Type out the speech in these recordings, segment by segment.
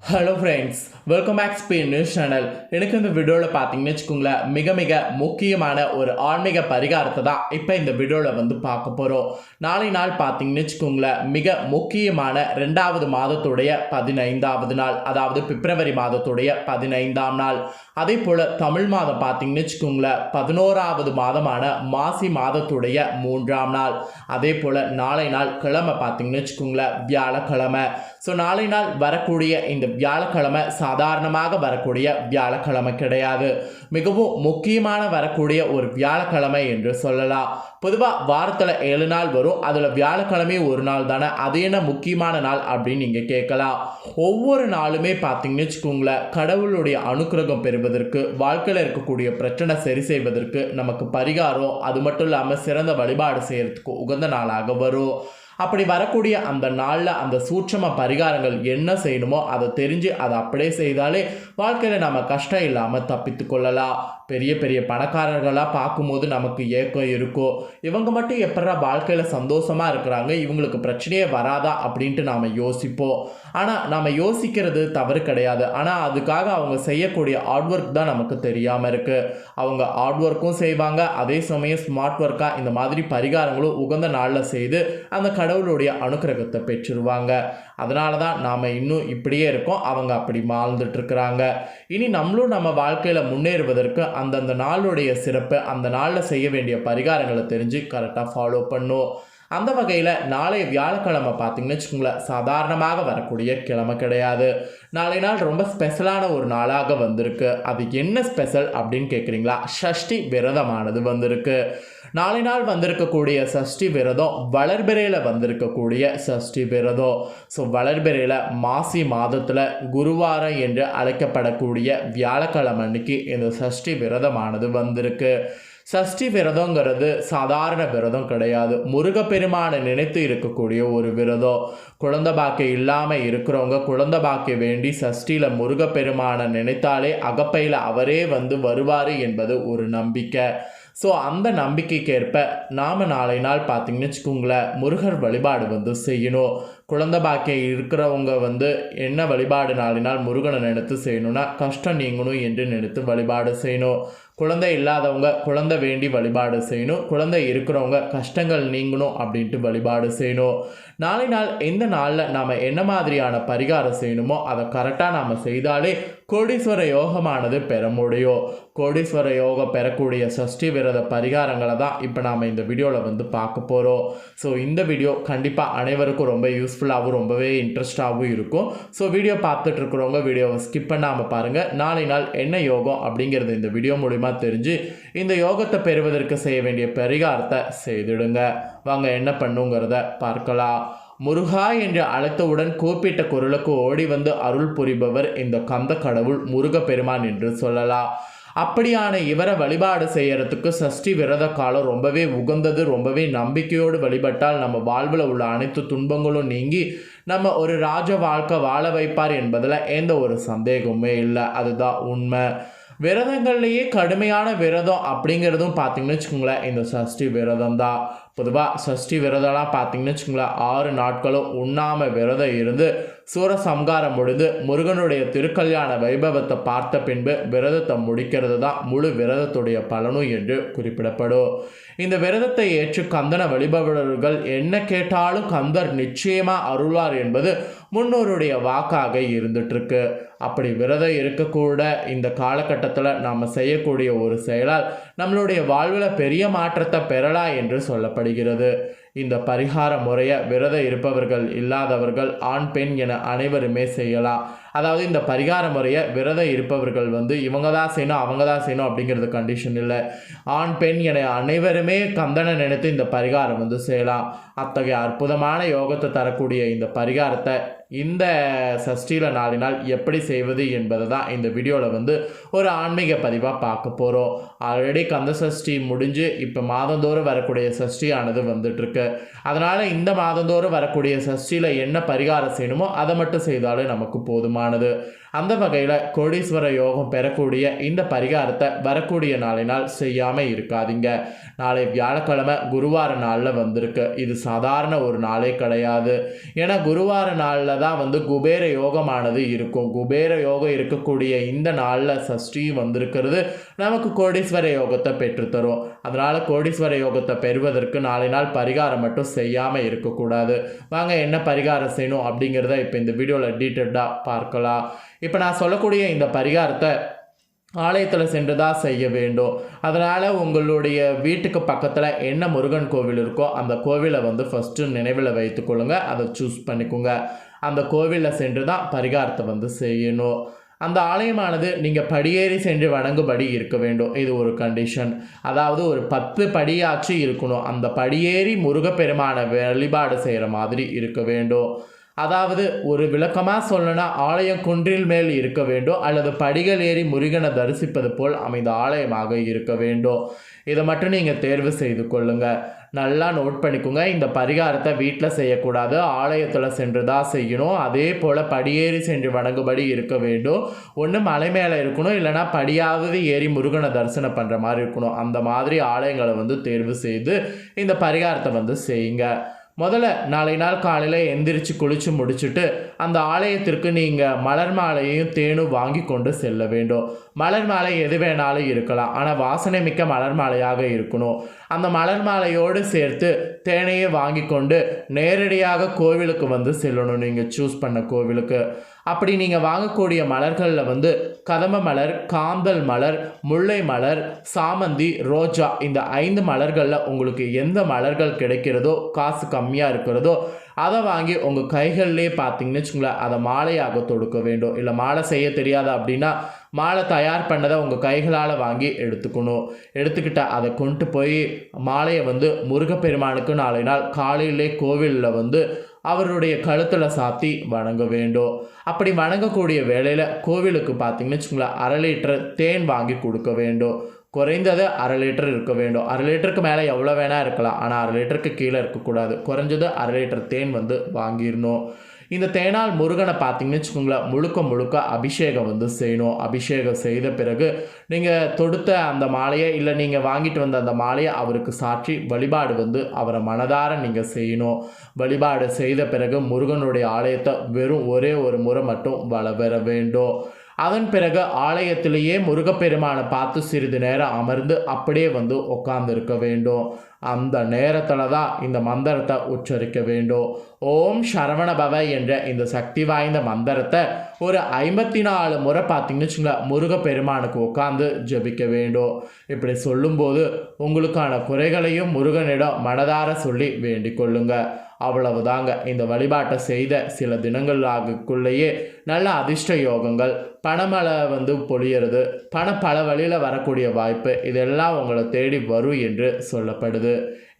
Hello friends welcome back Spain news channel எனக்கு இந்த வீடியோவில் பார்த்தீங்கன்னு வச்சுக்கோங்களேன் மிக மிக முக்கியமான ஒரு ஆன்மீக பரிகாரத்தை தான் இப்போ இந்த வீடியோவில் வந்து பார்க்க போகிறோம் நாளை நாள் பார்த்தீங்கன்னு வச்சுக்கோங்களேன் மிக முக்கியமான ரெண்டாவது மாதத்துடைய பதினைந்தாவது நாள் அதாவது பிப்ரவரி மாதத்துடைய பதினைந்தாம் நாள். அதே போல் தமிழ் மாதம் பார்த்தீங்கன்னு வச்சுக்கோங்களேன் பதினோராவது மாதமான மாசி மாதத்துடைய மூன்றாம் நாள். அதே போல் நாளை நாள் கிழமை பார்த்தீங்கன்னு வச்சுக்கோங்களேன் வியாழக்கிழமை. ஸோ நாளை நாள் வரக்கூடிய இந்த வியாழக்கிழமை சாதாரணமாக வரக்கூடிய வியாழக்கிழமை கிடையாது. மிகவும் முக்கியமான வரக்கூடிய ஒரு வியாழக்கிழமை என்று சொல்லலாம். பொதுவாக வாரத்தில் ஏழு நாள் வரும். அதில் வியாழக்கிழமை ஒரு நாள் தானே. அது என்ன முக்கியமான நாள் அப்படின்னு நீங்கள் கேட்கலாம். ஒவ்வொரு நாளுமே பார்த்தீங்கன்னு வச்சுக்கோங்களேன் கடவுளுடைய அனுக்கிரகம் பெறுவதற்கு வாழ்க்கையில் இருக்கக்கூடிய பிரச்சனை சரி செய்வதற்கு நமக்கு பரிகாரம் அது மட்டும் இல்லாமல் சிறந்த வழிபாடு செய்கிறதுக்கு உகந்த நாளாக வரும். அப்படி வரக்கூடிய அந்த நாளில் அந்த சூட்சம பரிகாரங்கள் என்ன செய்யணுமோ அதை தெரிஞ்சு அதை அப்படியே செய்தாலே வாழ்க்கையில் நம்ம கஷ்டம் இல்லாமல் தப்பித்து கொள்ளலாம். பெரிய பெரிய பணக்காரர்களாக பார்க்கும்போது நமக்கு ஏக்கம் இருக்கும் இவங்க மட்டும் எப்படா வாழ்க்கையில் சந்தோஷமாக இருக்கிறாங்க? இவங்களுக்கு பிரச்சனையே வராதா? அப்படின்ட்டு நாம் யோசிப்போம். ஆனால் நாம் யோசிக்கிறது தவறு கிடையாது. ஆனால் அதுக்காக அவங்க செய்யக்கூடிய ஹார்ட் ஒர்க் தான் நமக்கு தெரியாமல் இருக்குது அவங்க ஹார்ட் ஒர்க்கும் செய்வாங்க. அதே சமயம் ஸ்மார்ட் ஒர்க்காக இந்த மாதிரி பரிகாரங்களும் உகந்த நாளில் செய்து அந்த கடவுளுடைய அனுக்கிரகத்தை பெற்றுருவாங்க. அதனால தான் நாம் இன்னும் இப்படியே இருக்கோம். அவங்க அப்படி மாழ்ந்துட்டுருக்குறாங்க இனி நம்மளும் நம்ம வாழ்க்கையில் முன்னேறுவதற்கு அந்தந்த நாளுடைய சிறப்பு அந்த நாளில் செய்ய வேண்டிய பரிகாரங்களை தெரிஞ்சு கரெக்டாக ஃபாலோ பண்ணும் அந்த வகையில் நாளை வியாழக்கிழமை பார்த்தீங்கன்னு வச்சுக்கோங்களேன் சாதாரணமாக வரக்கூடிய கிழமை கிடையாது. நாளை நாள் ரொம்ப ஸ்பெஷலான ஒரு நாளாக வந்திருக்கு. அது என்ன ஸ்பெஷல் அப்படின்னு கேட்குறீங்களா ஷஷ்டி விரதமானது வந்திருக்கு. நாளை நாள் வந்திருக்கக்கூடிய சஷ்டி விரதம் வளர்பிறையில் வந்திருக்கக்கூடிய சஷ்டி விரதம். ஸோ வளர்பிறையில் மாசி மாதத்தில் குருவாரம் என்று அழைக்கப்படக்கூடிய வியாழக்கிழமை அன்னைக்கு இந்த சஷ்டி விரதமானது வந்திருக்கு. சஷ்டி விரதங்கிறது சாதாரண விரதம் கிடையாது. முருகப்பெருமானை நினைத்து இருக்கக்கூடிய ஒரு விரதம். குழந்த பாக்கியம் இல்லாமல் இருக்கிறவங்க குழந்த பாக்கியம் வேண்டி சஷ்டியில் முருகப்பெருமானை நினைத்தாலே அகப்பையில் அவரே வந்து வருவார் என்பது ஒரு நம்பிக்கை. ஸோ அந்த நம்பிக்கைக்கேற்ப நாம் நாளை நாள் பார்த்தீங்கன்னு வச்சுக்கோங்களேன் முருகர் வழிபாடு வந்து செய்யணும். குழந்த பாக்கியம் இருக்கிறவங்க வந்து என்ன வழிபாடு நாளினால் முருகனை நினைத்து செய்யணும்னா கஷ்டம் நீங்கணும் என்று நினைத்து வழிபாடு செய்யணும். குழந்தை இல்லாதவங்க குழந்தை வேண்டி வழிபாடு செய்யணும். குழந்தை இருக்கிறவங்க கஷ்டங்கள் நீங்கணும் அப்படின்ட்டு வழிபாடு செய்யணும். நாளை நாள் எந்த நாளில் நாம் என்ன மாதிரியான பரிகாரம் செய்யணுமோ அதை கரெக்டாக நாம் செய்தாலே கோடீஸ்வர யோகமானது பெற முடியும். கோடீஸ்வர யோகம் பெறக்கூடிய சஷ்டி விரத பரிகாரங்களை தான் இப்போ நாம் இந்த வீடியோவில் வந்து பார்க்க போகிறோம் ஸோ இந்த வீடியோ கண்டிப்பாக அனைவருக்கும் ரொம்ப யூஸ்ஃபுல்லாகவும் ரொம்பவே இன்ட்ரெஸ்டாகவும் இருக்கும். ஸோ வீடியோ பார்த்துட்டு இருக்கிறவங்க வீடியோவை ஸ்கிப் பண்ணாமல் பாருங்கள் நாளை நாள் என்ன யோகம் அப்படிங்கிறது இந்த வீடியோ மூலிமா தெரிஞ்சு இந்த யோகத்தை பெறுவதற்கு செய்ய வேண்டிய பரிகாரத்தை செய்திடுங்க. வாங்க என்ன பண்ணுங்கிறத பார்க்கலாம். முருகா என்று அழைத்தவுடன் கூப்பிட்ட குரலுக்கு ஓடி வந்து அருள் புரிபவர் இந்த கந்த கடவுள் முருகப்பெருமான் என்று சொல்லலாம். அப்படியான இவரை வழிபாடு செய்யறதுக்கு சஷ்டி விரத காலம் ரொம்பவே உகந்தது ரொம்பவே நம்பிக்கையோடு வழிபட்டால் நம்ம வாழ்வில் உள்ள அனைத்து துன்பங்களும் நீங்கி நம்ம ஒரு ராஜ வாழ்க்கை வாழ வைப்பார் என்பதில் எந்த ஒரு சந்தேகமுமே இல்லை. அதுதான் உண்மை. விரதங்கள்லேயே கடுமையான விரதம் அப்படிங்கிறதும் பார்த்தீங்கன்னு வச்சுக்கோங்களேன். இந்த சஷ்டி விரதம் தான் பொதுவாக சஷ்டி விரதம்லாம் பார்த்தீங்கன்னு வச்சுக்கோங்களேன். ஆறு நாட்களும் உண்ணாமல் விரதம் இருந்து சூரசம்காரம் முடிந்து முருகனுடைய திருக்கல்யாண வைபவத்தை பார்த்த பின்பு விரதத்தை முடிக்கிறது தான் முழு விரதத்துடைய பலனும் என்று குறிப்பிடப்படும். இந்த விரதத்தை ஏற்று கந்தன வழிபவர்கள் என்ன கேட்டாலும் கந்தர் நிச்சயமாக அருள்வார் என்பது முன்னோருடைய வாக்காக இருந்துட்டுருக்கு. அப்படி விரதம் இருக்கக்கூட இந்த காலகட்டத்தில் நாம் செய்யக்கூடிய ஒரு செயலால் நம்மளுடைய வாழ்வில் பெரிய மாற்றத்தை பெறலாம் என்று சொல்லப்படுகிறது. இந்த பரிகார முறையை விரதம் இருப்பவர்கள் இல்லாதவர்கள் ஆண் பெண் என அனைவருமே செய்யலாம். அதாவது இந்த பரிகார முறையை விரதம் இருப்பவர்கள் வந்து இவங்க தான் செய்யணும் அவங்க தான் செய்யணும் அப்படிங்கிறது கண்டிஷன் இல்லை. ஆண் பெண் என அனைவருமே கந்தனை நினைத்து இந்த பரிகாரம் வந்து செய்யலாம். அத்தகைய அற்புதமான யோகத்தை தரக்கூடிய இந்த பரிகாரத்தை இந்த சஷ்டியில் நாளினால் எப்படி செய்வது என்பதை தான் இந்த வீடியோவில் வந்து ஒரு ஆன்மீக பதிவாக பார்க்க போகிறோம் ஆல்ரெடி கந்த சஷ்டி முடிஞ்சு இப்போ மாதந்தோறும் வரக்கூடிய சஷ்டியானது வந்துட்டுருக்கு. அதனால் இந்த மாதந்தோறும் வரக்கூடிய சஷ்டியில் என்ன பரிகாரம் செய்யணுமோ அதை மட்டும் செய்தாலே நமக்கு போதுமா யோகமானது அந்த வகையில் கோடீஸ்வர யோகம் பெறக்கூடிய இந்த பரிகாரத்தை வரக்கூடிய நாளினால் செய்யாமல் இருக்காதீங்க. நாளை வியாழக்கிழமை குருவார நாளில் வந்திருக்கு. இது சாதாரண ஒரு நாளே கிடையாது. ஏன்னா குருவார நாளில் தான் வந்து குபேர யோகமானது இருக்கும். குபேர யோகம் இருக்கக்கூடிய இந்த நாளில் சஷ்டி வந்திருக்கிறது நமக்கு கோடீஸ்வர யோகத்தை பெற்றுத்தரும். அதனால் கோடீஸ்வர யோகத்தை பெறுவதற்கு நாளை நாள் பரிகாரம் மட்டும் செய்யாமல் இருக்கக்கூடாது. வாங்க என்ன பரிகாரம் செய்யணும் அப்படிங்கிறத இப்போ இந்த வீடியோவில் டீட்டெயில்டாக பார்க்கலாம். இப்போ நான் சொல்லக்கூடிய இந்த பரிகாரத்தை ஆலயத்தில் சென்று தான் செய்ய வேண்டும். அதனால் உங்களுடைய வீட்டுக்கு பக்கத்தில் என்ன முருகன் கோவில் இருக்கோ அந்த கோவிலை வந்து ஃபஸ்ட்டு நினைவில் வைத்துக்கொள்ளுங்க அதை சூஸ் பண்ணிக்கோங்க. அந்த கோவிலில் சென்று தான் பரிகாரத்தை வந்து செய்யணும். அந்த ஆலயமானது நீங்கள் படியேறி சென்று வணங்கும்படி இருக்க வேண்டும். இது ஒரு கண்டிஷன் அதாவது ஒரு பத்து படியாச்சு இருக்கணும். அந்த படியேறி முருகப்பெருமான வழிபாடு செய்கிற மாதிரி இருக்க வேண்டும். அதாவது ஒரு விளக்கமாக சொல்லணும்னா ஆலயம் குன்றில் மேல் இருக்க வேண்டும். அல்லது படிகள் ஏறி முருகனை தரிசிப்பது போல் அமைந்த ஆலயமாக இருக்க வேண்டும். இதை மட்டும் நீங்கள் தேர்வு செய்து கொள்ளுங்கள் நல்லா நோட் பண்ணிக்கோங்க. இந்த பரிகாரத்தை வீட்டில் செய்யக்கூடாது. ஆலயத்தில் சென்று தான் செய்யணும். அதே போல் படியேறி சென்று வணங்குபடி இருக்க வேண்டும். ஒன்று மலை மேலே இருக்கணும். இல்லைனா படியாவது ஏறி முருகனை தரிசனம் பண்ணுற மாதிரி இருக்கணும். அந்த மாதிரி ஆலயங்களை வந்து தேர்வு செய்து இந்த பரிகாரத்தை வந்து செய்யுங்க. முதல்ல நாளை நாள் காலையில் எந்திரிச்சு குளித்து முடிச்சுட்டு அந்த ஆலயத்திற்கு நீங்கள் மலர் மாலையையும் தேனும் வாங்கி கொண்டு செல்ல வேண்டும். மலர் மாலை எது வேணாலும் இருக்கலாம். ஆனால் வாசனை மிக்க மலர் மாலையாக இருக்கணும். அந்த மலர் மாலையோடு சேர்த்து தேனையை வாங்கி கொண்டு நேரடியாக கோவிலுக்கு வந்து செல்லணும். நீங்கள் சூஸ் பண்ண கோவிலுக்கு. அப்படி நீங்கள் வாங்கக்கூடிய மலர்களில் வந்து கதம்ப மலர் காந்தல் மலர் முல்லை மலர் சாமந்தி ரோஜா இந்த ஐந்து மலர்களில் உங்களுக்கு எந்த மலர்கள் கிடைக்கிறதோ காசு கம்மியாக இருக்கிறதோ அதை வாங்கி உங்கள் கைகள்லேயே பார்த்தீங்கன்னு வச்சுங்களேன் அதை மாலையாக தொடுக்க வேண்டும். இல்லை மாலை செய்ய தெரியாது அப்படின்னா மாலை தயார் பண்ணதை உங்கள் கைகளால் வாங்கி எடுத்துக்கணும். எடுத்துக்கிட்ட அதை கொண்டு போய் மாலையை வந்து முருகப்பெருமானுக்கு நாளை நாள் காலையிலே கோவிலில் வந்து அவருடைய கழுத்தில் சாத்தி வணங்க வேண்டும். அப்படி வணங்கக்கூடிய வேளையில் கோவிலுக்கு பார்த்தீங்கன்னு வச்சுங்களேன் அரை லிட்டர் தேன் வாங்கி கொடுக்க வேண்டும். குறைந்தது அரை லிட்டர் இருக்க வேண்டும். அரை லிட்டருக்கு மேலே எவ்வளோ வேணால் இருக்கலாம். ஆனால் அரை லிட்டருக்கு கீழே இருக்கக்கூடாது. குறைஞ்சது அரை லிட்டர் தேன் வந்து வாங்கிடணும். இந்த தேனால் முருகனை பார்த்தீங்கன்னு வச்சுக்கோங்களேன் முழுக்க முழுக்க அபிஷேகம் வந்து செய்யணும். அபிஷேகம் செய்த பிறகு நீங்கள் தொடுத்த அந்த மாலையை இல்லை நீங்கள் வாங்கிட்டு வந்த அந்த மாலையை அவருக்கு சாற்றி வழிபாடு வந்து அவரை மனதார நீங்கள் செய்யணும். வழிபாடு செய்த பிறகு முருகனுடைய ஆலயத்தை வெறும் ஒரே ஒரு முறை மட்டும் வள பெற வேண்டும். அதன் பிறகு ஆலயத்திலேயே முருகப்பெருமானை பார்த்து சிறிது நேரம் அமர்ந்து அப்படியே வந்து உட்கார்ந்துருக்க வேண்டும். அந்த நேரத்தில் தான் இந்த மந்திரத்தை உச்சரிக்க வேண்டும். ஓம் சரவண பவ என்ற இந்த சக்தி வாய்ந்த மந்திரத்தை ஒரு ஐம்பத்தி நாலு முறை பார்த்தீங்கன்னு வச்சுங்களேன் முருகப்பெருமானுக்கு உட்காந்து ஜெபிக்க வேண்டும். இப்படி சொல்லும்போது உங்களுக்கான குறைகளையும் முருகனிடம் மனதார சொல்லி வேண்டிக் கொள்ளுங்கள் அவ்வளவுதாங்க. இந்த வழிபாட்டை செய்த சில தினங்களாகக்குள்ளேயே நல்ல அதிர்ஷ்ட யோகங்கள் பணமழை வந்து பொழியறது பணம் பல வழியில் வரக்கூடிய வாய்ப்பு இதெல்லாம் உங்களை தேடி வரும் என்று சொல்லப்படுது.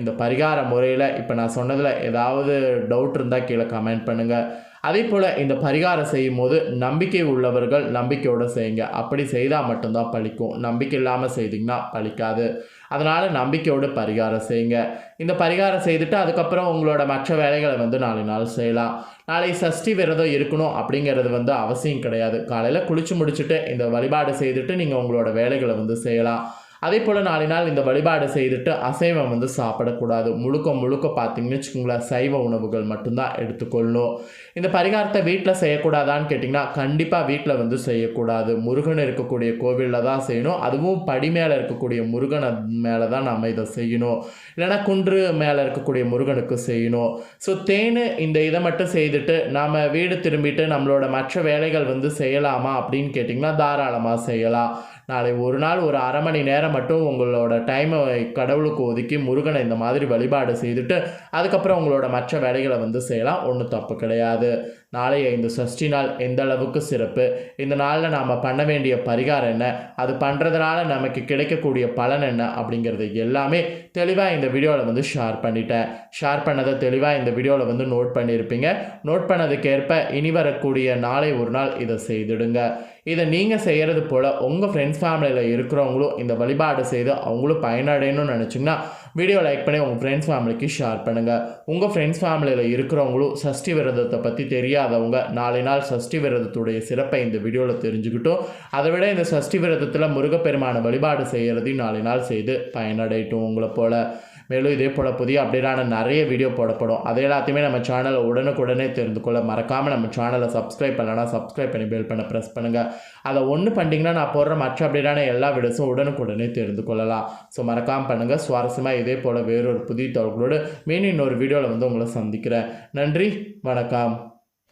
இந்த பரிகார முறையில் இப்போ நான் சொன்னதில் ஏதாவது டவுட் இருந்தால் கீழே கமெண்ட் பண்ணுங்கள் அதே போல் இந்த பரிகாரம் செய்யும் போது நம்பிக்கை உள்ளவர்கள் நம்பிக்கையோடு செய்யுங்க. அப்படி செய்தால் மட்டும்தான் பழிக்கும். நம்பிக்கை இல்லாமல் செய்திங்கன்னா பழிக்காது. அதனால் நம்பிக்கையோடு பரிகாரம் செய்யுங்க. இந்த பரிகாரம் செய்துட்டு அதுக்கப்புறம் உங்களோட மற்ற வேலைகளை வந்து நாலு நாள் செய்யலாம். நாளை சஷ்டி விரதம் இருக்கணும் அப்படிங்கிறது வந்து அவசியம் கிடையாது. காலையில் குளிச்சு முடிச்சுட்டு இந்த வழிபாடு செய்துட்டு நீங்கள் உங்களோட வேலைகளை வந்து செய்யலாம். அதே போல் நாளை நாள் இந்த வழிபாடு செய்துட்டு அசைவம் வந்து சாப்பிடக்கூடாது. முழுக்க முழுக்க பார்த்தீங்கன்னு வச்சுக்கோங்களேன் சைவ உணவுகள் மட்டும்தான் எடுத்துக்கொள்ளணும் இந்த பரிகாரத்தை வீட்டில் செய்யக்கூடாதான்னு கேட்டிங்கன்னா கண்டிப்பாக வீட்டில் வந்து செய்யக்கூடாது. முருகன் இருக்கக்கூடிய கோவிலில் தான் செய்யணும். அதுவும் படி மேலே இருக்கக்கூடிய முருகனை மேலே தான் நம்ம இதை செய்யணும். இல்லைன்னா குன்று மேலே இருக்கக்கூடிய முருகனுக்கு செய்யணும். ஸோ தேன் இந்த இதை மட்டும் செய்துட்டு நாம் வீடு திரும்பிட்டு நம்மளோட மற்ற வேலைகள் வந்து செய்யலாமா அப்படின்னு கேட்டிங்கன்னா தாராளமாக செய்யலாம். நாளை ஒரு நாள் ஒரு அரை மணி நேரம் மட்டும் உங்களோட டைமை கடவுளுக்கு ஒதுக்கி முருகனை இந்த மாதிரி வழிபாடு செய்துட்டு அதுக்கப்புறம் உங்களோட மற்ற வேலைகளை வந்து செய்யலாம். ஒன்றும் தப்பு கிடையாது. நாளைய இந்த சஷ்டி நாள் எந்த அளவுக்கு சிறப்பு? இந்த நாளில் நாம் பண்ண வேண்டிய பரிகாரம் என்ன? அது பண்ணுறதுனால நமக்கு கிடைக்கக்கூடிய பலன் என்ன? அப்படிங்கிறது எல்லாமே தெளிவாக இந்த வீடியோவில் வந்து ஷேர் பண்ணிட்டேன். ஷேர் பண்ணதை தெளிவாக இந்த வீடியோவில் வந்து நோட் பண்ணியிருப்பீங்க நோட் பண்ணதுக்கேற்ப இனி வரக்கூடிய நாளை ஒரு நாள் இதை செய்திடுங்க. இதை நீங்கள் செய்கிறது போல் உங்கள் ஃப்ரெண்ட்ஸ் ஃபேமிலியில் இருக்கிறவங்களும் இந்த வழிபாடு செய்து அவங்களும் பயனடையணும்னு நினச்சிங்கன்னா வீடியோ லைக் பண்ணி உங்கள் ஃப்ரெண்ட்ஸ் ஃபேமிலிக்கு ஷேர் பண்ணுங்கள் உங்கள் ஃப்ரெண்ட்ஸ் ஃபேமிலியில் இருக்கிறவங்களும் சஷ்டி விரதத்தை பற்றி தெரியாதவங்க நாளை நாள் சஷ்டி விரதத்துடைய சிறப்பை இந்த வீடியோவில் தெரிஞ்சுக்கிட்டோம். அதை விட இந்த சஷ்டி விரதத்தில் முருகப்பெருமான வழிபாடு செய்கிறதையும் நாளை நாள் செய்து பயனடையட்டும் உங்களை போல். மேலும் இதே போல் புதிய அப்டேட்டான நிறைய வீடியோ போடப்படும். அது எல்லாத்தையுமே நம்ம சேனலை உடனுக்குடனே தெரிந்து கொள்ள மறக்காமல் நம்ம சேனலை சப்ஸ்கிரைப் பண்ணலன்னா சப்ஸ்கிரைப் பண்ணி பெல் பண்ண ப்ரெஸ் பண்ணுங்கள் அதை ஒன்று பண்ணிட்டீங்கன்னா நான் போடுற மற்ற அப்டேட்டான எல்லா வீடியோஸும் உடனுக்குடனே தெரிந்து கொள்ளலாம். ஸோ மறக்காமல் பண்ணுங்கள் சுவாரஸ்யமாக இதே போல் வேறொரு புதிய தகவல்களோடு மீன் இன்னொரு வீடியோவில் வந்து உங்களை சந்திக்கிறேன். நன்றி. வணக்கம்.